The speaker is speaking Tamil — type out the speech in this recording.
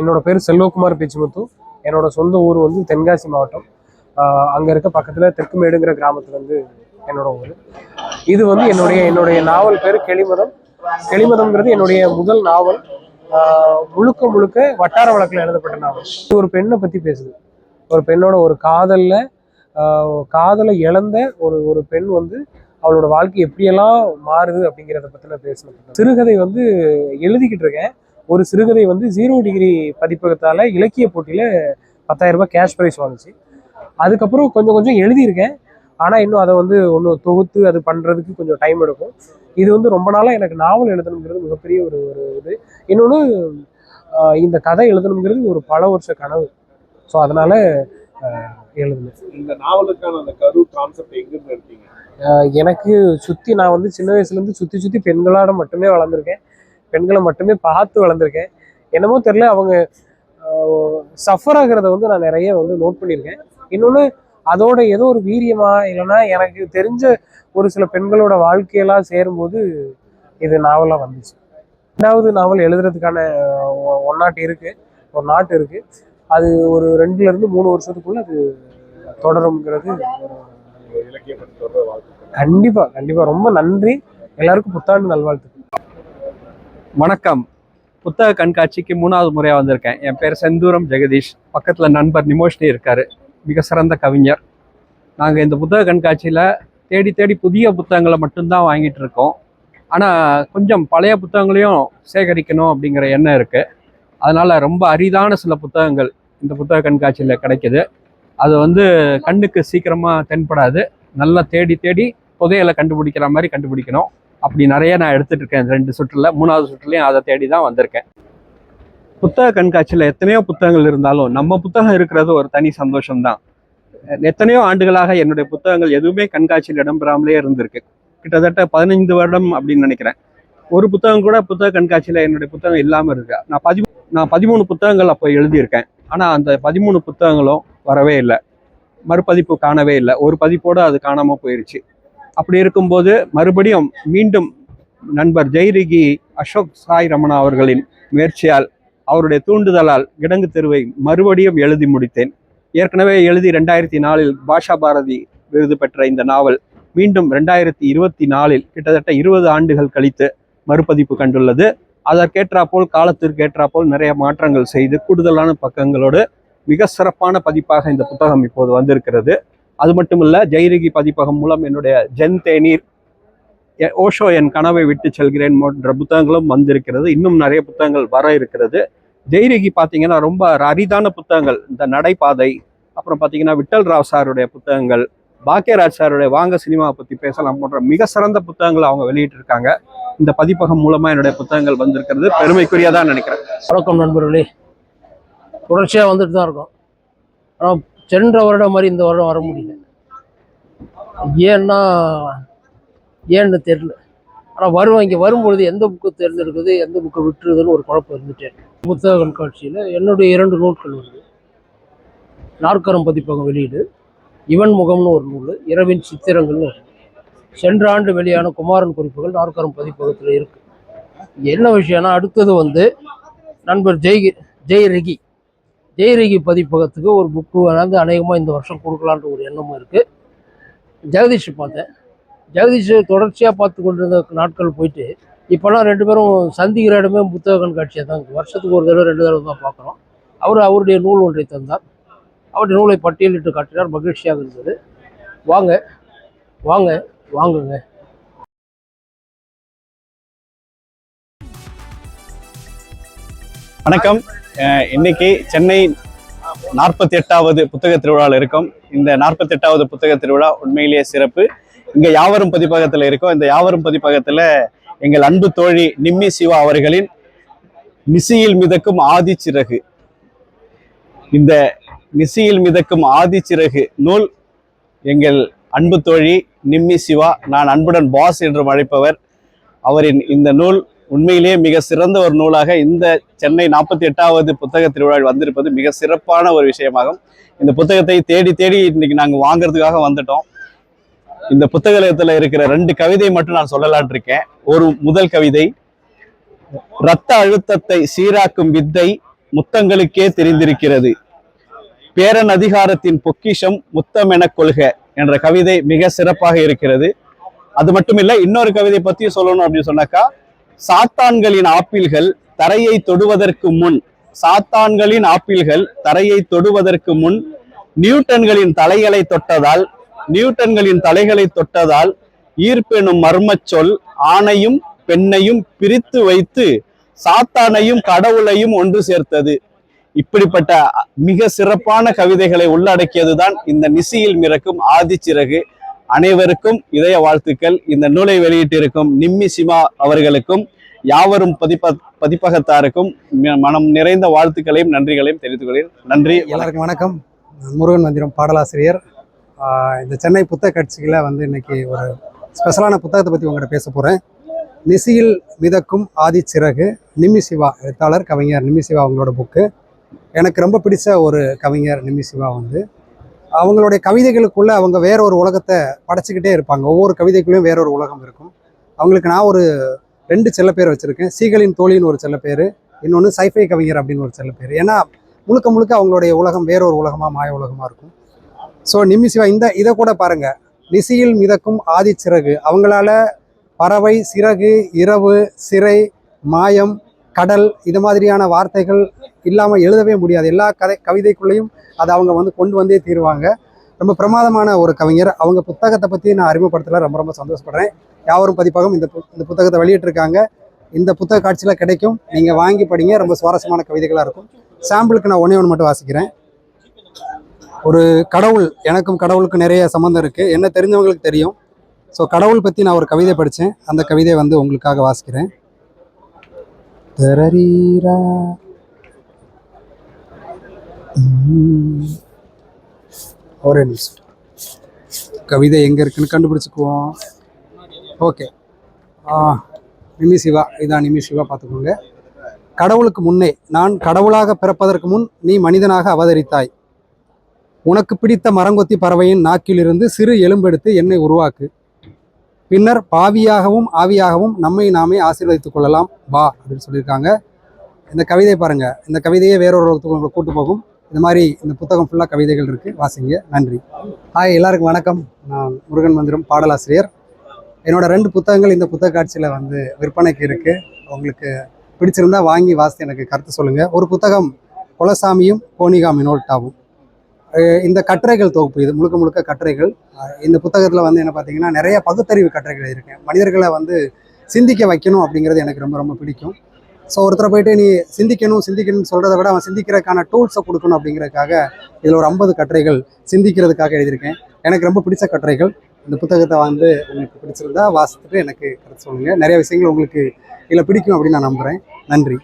என்னோட பேர் செல்வகுமார் பேச்சுமுத்து. என்னோட சொந்த ஊர் வந்து தென்காசி மாவட்டம். அங்கே இருக்க பக்கத்தில் தெற்குமேடுங்கிற கிராமத்தில் வந்து என்னோட ஊர். இது வந்து என்னுடைய என்னுடைய நாவல் பேர் கெளிமதம். கெளிமதம்ங்கிறது என்னுடைய முதல் நாவல். முழுக்க முழுக்க வட்டார வழக்கில் எழுதப்பட்ட நாவல். இது ஒரு பெண்ணை பற்றி பேசுது. ஒரு பெண்ணோட ஒரு காதலில் காதலை இழந்த ஒரு ஒரு பெண் வந்து அவளோட வாழ்க்கை எப்படியெல்லாம் மாறுது அப்படிங்கிறத பற்றின பேசணும். சிறுகதை வந்து எழுதிக்கிட்டு இருக்கேன். ஒரு சிறுகதை வந்து ஜீரோ டிகிரி பதிப்பகத்தால இலக்கிய போட்டியில பத்தாயிரம் ரூபாய் கேஷ் ப்ரைஸ் வாங்குச்சு. அதுக்கப்புறம் கொஞ்சம் கொஞ்சம் எழுதியிருக்கேன். ஆனால் இன்னும் அதை வந்து ஒன்று தொகுத்து அது பண்ணுறதுக்கு கொஞ்சம் டைம் எடுக்கும். இது வந்து ரொம்ப நாளாக எனக்கு நாவல் எழுதணுங்கிறது மிகப்பெரிய ஒரு ஒரு இது. இன்னொன்று இந்த கதை எழுதணுங்கிறது ஒரு பல வருஷ கனவு. ஸோ அதனால எழுதுனேன். இந்த நாவலுக்கான அந்த கரு கான்செப்ட் எங்க இருந்து எடுத்தீங்க? எனக்கு சுற்றி நான் வந்து சின்ன வயசுலேருந்து சுற்றி சுற்றி பெண்களோட மட்டுமே வளர்ந்துருக்கேன். பெண்களை மட்டுமே பார்த்து வளர்ந்துருக்கேன். என்னமோ தெரில அவங்க சஃபர் ஆகிறத வந்து நான் நிறைய வந்து நோட் பண்ணியிருக்கேன். இன்னொன்று அதோட ஏதோ ஒரு வீரியமா இல்லைன்னா எனக்கு தெரிஞ்ச ஒரு சில பெண்களோட வாழ்க்கையெல்லாம் சேரும்போது இது நாவலாக வந்துச்சு. ரெண்டாவது நாவல் எழுதுறதுக்கான ஒன் நாட் இருக்கு. ஒரு நாட்டு இருக்கு. அது ஒரு ரெண்டுல இருந்து மூணு வருஷத்துக்குள்ள அது தொடரும்ங்கிறது ஒரு இலக்கிய பற்றி சொல்ற வாழ்க்கை கண்டிப்பா கண்டிப்பா. ரொம்ப நன்றி. எல்லாருக்கும் புத்தாண்டு நல்வாழ்த்துக்கள். வணக்கம். புத்தக கண்காட்சிக்கு மூணாவது முறையாக வந்திருக்கேன். என் பேர் செந்தூரம் ஜெகதீஷ். பக்கத்தில் நண்பர் நிமோஷினி இருக்கார். மிக சிறந்த கவிஞர். நாங்கள் இந்த புத்தக கண்காட்சியில் தேடி தேடி புதிய புத்தகங்களை மட்டும்தான் வாங்கிட்டு இருக்கோம். ஆனால் கொஞ்சம் பழைய புத்தகங்களையும் சேகரிக்கணும் அப்படிங்கிற எண்ணம் இருக்குது அதனால் ரொம்ப அரிதான சில புத்தகங்கள் இந்த புத்தக கண்காட்சியில் கிடைக்குது. அது வந்து கண்ணுக்கு சீக்கிரமாக தென்படாது. நல்லா தேடி தேடி புதையலை கண்டுபிடிக்கிற மாதிரி கண்டுபிடிக்கணும். அப்படி நிறைய நான் எடுத்துகிட்டு இருக்கேன் ரெண்டு சுற்றுல மூணாவது சுற்றுலையும் அதை தேடி தான் வந்திருக்கேன். புத்தக கண்காட்சியில் எத்தனையோ புத்தகங்கள் இருந்தாலும் நம்ம புத்தகம் இருக்கிறது ஒரு தனி சந்தோஷம்தான். எத்தனையோ ஆண்டுகளாக என்னுடைய புத்தகங்கள் எதுவுமே கண்காட்சியில் இடம்பெறாமலே இருந்திருக்கு. கிட்டத்தட்ட பதினைந்து வருடம் அப்படின்னு நினைக்கிறேன். ஒரு புத்தகம் கூட புத்தக கண்காட்சியில் என்னுடைய புத்தகம் இல்லாமல் இருக்கு. நான் பதி நான் பதிமூணு புத்தகங்கள் அப்போ எழுதியிருக்கேன். ஆனால் அந்த பதிமூணு புத்தகங்களும் வரவே இல்லை. மறுபதிப்பு காணவே இல்லை. ஒரு பதிப்போடு அது காணாமல் போயிருச்சு. அப்படி இருக்கும்போது மறுபடியும் மீண்டும் நண்பர் ஜெய்ரிகி அசோக் சாய் ரமணா அவர்களின் முயற்சியால் அவருடைய தூண்டுதலால் கிடங்கு தெருவை மறுபடியும் எழுதி முடித்தேன். ஏற்கனவே எழுதி ரெண்டாயிரத்தி நாலில் பாஷா பாரதி விருது பெற்ற இந்த நாவல் மீண்டும் ரெண்டாயிரத்தி இருபத்தி நாலில் கிட்டத்தட்ட இருபது ஆண்டுகள் கழித்து மறுபதிப்பு கண்டுள்ளது. அதற்கேற்றாப்போல் காலத்திற்கேற்றாப்போல் நிறைய மாற்றங்கள் செய்து கூடுதலான பக்கங்களோடு மிக சிறப்பான பதிப்பாக இந்த புத்தகம் இப்போது வந்திருக்கிறது. அது மட்டும் இல்லை ஜெய்ரிகி பதிப்பகம் மூலம் என்னுடைய ஜென் தேநீர் எ- ஓஷோ என் கனவை விட்டு செல்கிறேன் போன்ற புத்தகங்களும் வந்திருக்கிறது. இன்னும் நிறைய புத்தகங்கள் வர இருக்கிறது. ஜெய்ரிகி பார்த்தீங்கன்னா ரொம்ப அரிதான புத்தகங்கள். இந்த நடைபாதை அப்புறம் பார்த்தீங்கன்னா விட்டல் ராவ் சாருடைய புத்தகங்கள் பாக்கியராஜ் சாருடைய வாங்க சினிமாவை பற்றி பேசலாம் போன்ற மிக சிறந்த புத்தகங்களை அவங்க வெளியிட்டிருக்காங்க. இந்த பதிப்பகம் மூலமாக என்னுடைய புத்தகங்கள் வந்திருக்கிறது. பெருமைக்குரியதான் நினைக்கிறேன். வணக்கம் நண்பர்களே. தொடர்ச்சியாக வந்துட்டு தான் இருக்கோம். ஆனால் சென்ற வருடம் மாதிரி இந்த வருடம் வர முடியல. ஏன்னா ஏன்னு தெரில ஆனால் வருவேன் இங்கே வரும்பொழுது எந்த புக்கு தேர்ந்தெடுக்குது எந்த புக்கை விட்டுருதுன்னு ஒரு குழப்பம் இருந்துட்டேன் புத்தக கண்காட்சியில் என்னுடைய இரண்டு நூல்கள் வருது. நாற்கரம் பதிப்பகம் வெளியீடு இவன் முகம்னு ஒரு நூல் இரவின் சித்திரங்கள்னு ஒரு சென்ற ஆண்டு வெளியான குமாரன் குறிப்புகள் நாற்கரம் பதிப்பகத்தில் இருக்குது என்ன விஷயம்னா அடுத்தது வந்து நண்பர் ஜெய் ஜெய் ரிகி. ஜெய் பதிப்பகத்துக்கு ஒரு புக்கு வந்து அநேகமாக இந்த வருஷம் கொடுக்கலான்ற ஒரு எண்ணமும் இருக்குது ஜெகதீஷ் பார்த்தேன். ஜெகதீஷ் தொடர்ச்சியாக பார்த்து கொண்டிருந்த நாட்கள் போயிட்டு இப்போல்லாம் ரெண்டு பேரும் சந்திக்கிற இடமே புத்தக கண்காட்சியாக தான் வருஷத்துக்கு ஒரு தடவை ரெண்டு தடவை தான் பார்க்குறோம். அவர் அவருடைய நூல் ஒன்றை தந்தார். அவருடைய நூலை பட்டியலிட்டு காட்டினார். மகிழ்ச்சியாக இருந்தது. வாங்க வாங்க வாங்குங்க. வணக்கம். இன்னைக்கு சென்னை நாற்பத்தி எட்டாவது புத்தக திருவிழாவில் இருக்கோம். இந்த நாற்பத்தி எட்டாவது புத்தக திருவிழா உண்மையிலேயே சிறப்பு. இங்கே யாவரும் பதிப்பகத்தில் இருக்கோம். இந்த யாவரும் பதிப்பகத்தில் எங்கள் அன்பு தோழி நிம்மி சிவா அவர்களின் நிசியில் மிதக்கும் ஆதிச்சிறகு இந்த நிசியில் மிதக்கும் ஆதிச்சிறகு நூல் எங்கள் அன்பு தோழி நிம்மி சிவா நான் அன்புடன் பாஸ் என்றும் அழைப்பவர். அவரின் இந்த நூல் உண்மையிலேயே மிக சிறந்த ஒரு நூலாக இந்த சென்னை நாற்பத்தி எட்டாவது புத்தக திருவிழாவில் வந்திருப்பது மிக சிறப்பான ஒரு விஷயமாகும். இந்த புத்தகத்தை தேடி தேடி இன்னைக்கு நாங்கள் வாங்குறதுக்காக வந்துட்டோம். இந்த புத்தகத்தில் இருக்கிற ரெண்டு கவிதை மட்டும் நான் சொல்லலான் இருக்கேன். ஒரு முதல் கவிதை இரத்த அழுத்தத்தை சீராக்கும் வித்தை முத்தங்களுக்கே தெரிந்திருக்கிறது. பேரன் அதிகாரத்தின் பொக்கிஷம் முத்தம் என கொள்க என்ற கவிதை மிக சிறப்பாக இருக்கிறது. அது மட்டும் இல்லை இன்னொரு கவிதை பற்றியும் சொல்லணும் அப்படின்னு சொன்னாக்கா சாத்தான்களின் ஆப்பிள்கள் தரையை தொடுவதற்கு முன் சாத்தான்களின் ஆப்பிள்கள் தரையை தொடுவதற்கு முன் நியூட்டன்களின் தலைகளை தொட்டதால் நியூட்டன்களின் தலைகளை தொட்டதால் ஈர்ப்பெனும் மர்மச் சொல் ஆணையும் பெண்ணையும் பிரித்து வைத்து சாத்தானையும் கடவுளையும் ஒன்று சேர்த்தது. இப்படிப்பட்ட மிக சிறப்பான கவிதைகளை உள்ளடக்கியதுதான் இந்த நிசியில் மிரக்கும் ஆதிச்சிறகு. அனைவருக்கும் இதய வாழ்த்துக்கள். இந்த நூலை வெளியிட்டிருக்கும் நிம்மி சிமா அவர்களுக்கும் யாவரும் பதிப்ப பதிப்பகத்தாருக்கும் மனம் நிறைந்த வாழ்த்துக்களையும் நன்றிகளையும் தெரிவித்துக் கொள்கிறேன் நன்றி எல்லாருக்கும் வணக்கம். முருகன் மந்திரம் பாடலாசிரியர். இந்த சென்னை புத்தக கட்சியில் வந்து இன்னைக்கு ஒரு ஸ்பெஷலான புத்தகத்தை பற்றி உங்கள்கிட்ட பேச போகிறேன் நிசியில் மிதக்கும் ஆதி சிறகு நிம்மி சிவா எழுத்தாளர் கவிஞர் நிம்மி சிவா அவங்களோட புக்கு எனக்கு ரொம்ப பிடிச்ச ஒரு கவிஞர் நிம்மி சிவா வந்து. அவங்களுடைய கவிதைகளுக்குள்ள அவங்க வேற ஒரு உலகத்தை படைச்சிக்கிட்டே இருப்பாங்க. ஒவ்வொரு கவிதைக்குள்ளேயும் வேற ஒரு உலகம் இருக்கும். அவங்களுக்கு நான் ஒரு ரெண்டு செல்ல பேர் வச்சுருக்கேன். சீகளின் தோழின்னு ஒரு செல்ல பேர். இன்னொன்று சைஃபை கவிஞர் அப்படின்னு ஒரு செல்ல பேர். ஏன்னா முழுக்க முழுக்க அவங்களுடைய உலகம் வேற ஒரு உலகமாக மாய உலகமாக இருக்கும். ஸோ நிம்மிசிவா இந்த இதை கூட பாருங்கள் நிசியில் மிதக்கும் ஆதிச்சிறகு அவங்களால பறவை சிறகு இரவு சிறை மாயம் கடல் இது மாதிரியான வார்த்தைகள் இல்லாமல் எழுதவே முடியாது. எல்லா கதை கவிதைக்குள்ளேயும் அதை அவங்க வந்து கொண்டு வந்தே தீருவாங்க. ரொம்ப பிரமாதமான ஒரு கவிஞர். அவங்க புத்தகத்தை பற்றி நான் அறிமுகப்படுத்தல. ரொம்ப ரொம்ப சந்தோஷப்படுறேன். யாவரும் பதிப்பகம் இந்த இந்த புத்தகத்தை வெளியிட்டிருக்காங்க. இந்த புத்தக காட்சியில் கிடைக்கும். நீங்கள் வாங்கி படிங்க. ரொம்ப சுவாரஸ்யமான கவிதைகளாக இருக்கும். சாம்பிளுக்கு நான் ஒன்றே ஒன்று மட்டும் வாசிக்கிறேன். ஒரு கடவுள் எனக்கும் கடவுளுக்கும் நிறைய சம்மந்தம் இருக்குது என்ன தெரிஞ்சவங்களுக்கு தெரியும். ஸோ கடவுள் பற்றி நான் ஒரு கவிதை படித்தேன் அந்த கவிதையை வந்து உங்களுக்காக வாசிக்கிறேன். தரரீரா. உம். ஒரே நிமிஷம் கவிதை எங்கே இருக்குன்னு கண்டுபிடிச்சிக்குவோம். ஓகே நிமி சிவா இதான் நிமி சிவா பார்த்துக்கோங்க. கடவுளுக்கு முன்னே நான் கடவுளாக பிறப்பதற்கு முன் நீ மனிதனாக அவதரித்தாய். உனக்கு பிடித்த மரங்கொத்தி பறவையின் நாக்கிலிருந்து சிறு எலும்பெடுத்து என்னை உருவாக்கு. பின்னர் பாவியாகவும் ஆவியாகவும் நம்மை நாமே ஆசீர்வதித்துக் கொள்ளலாம். வா அப்படின்னு சொல்லியிருக்காங்க. இந்த கவிதை பாருங்கள் இந்த கவிதையே வேறொரு உலகத்துக்கு உங்களை கூட்டு போகும். இந்த மாதிரி இந்த புத்தகம் ஃபுல்லாக கவிதைகள் இருக்குது வாசிங்க. நன்றி. ஹாய் எல்லாருக்கும் வணக்கம். நான் முருகன் மந்திரம் பாடலாசிரியர். என்னோடய ரெண்டு புத்தகங்கள் இந்த புத்தக காட்சியில் வந்து விற்பனைக்கு இருக்குது உங்களுக்கு பிடிச்சிருந்தா வாங்கி வாசித்து எனக்கு கருத்து சொல்லுங்கள் ஒரு புத்தகம் குலசாமியும் கோனிகா மினோல்டாவும். இந்த கட்டுரைகள் தொகுப்பு இது முழுக்க முழுக்க கட்டுரைகள். இந்த புத்தகத்தில் வந்து என்ன பார்த்தீங்கன்னா நிறைய பகுத்தறிவு கட்டுரைகள் இருக்குது மனிதர்களை வந்து சிந்திக்க வைக்கணும் அப்படிங்கிறது எனக்கு ரொம்ப ரொம்ப பிடிக்கும். ஸோ ஒருத்தரை போயிட்டு நீ சிந்திக்கணும் சிந்திக்கணும்னு சொல்கிறத விட அவன் சிந்திக்கிறதுக்கான டூல்ஸை கொடுக்கணும் அப்படிங்கிறதுக்காக இதில் ஒரு ஐம்பது கட்டுரைகள் சிந்திக்கிறதுக்காக எழுதியிருக்கேன். எனக்கு ரொம்ப பிடிச்ச கட்டுரைகள். இந்த புத்தகத்தை வந்து உங்களுக்கு பிடிச்சிருந்தா வாசித்துட்டு எனக்கு கருத்து சொல்லுங்கள் நிறைய விஷயங்கள் உங்களுக்கு இதில் பிடிக்கும் அப்படின்னு நான் நம்புகிறேன் நன்றி.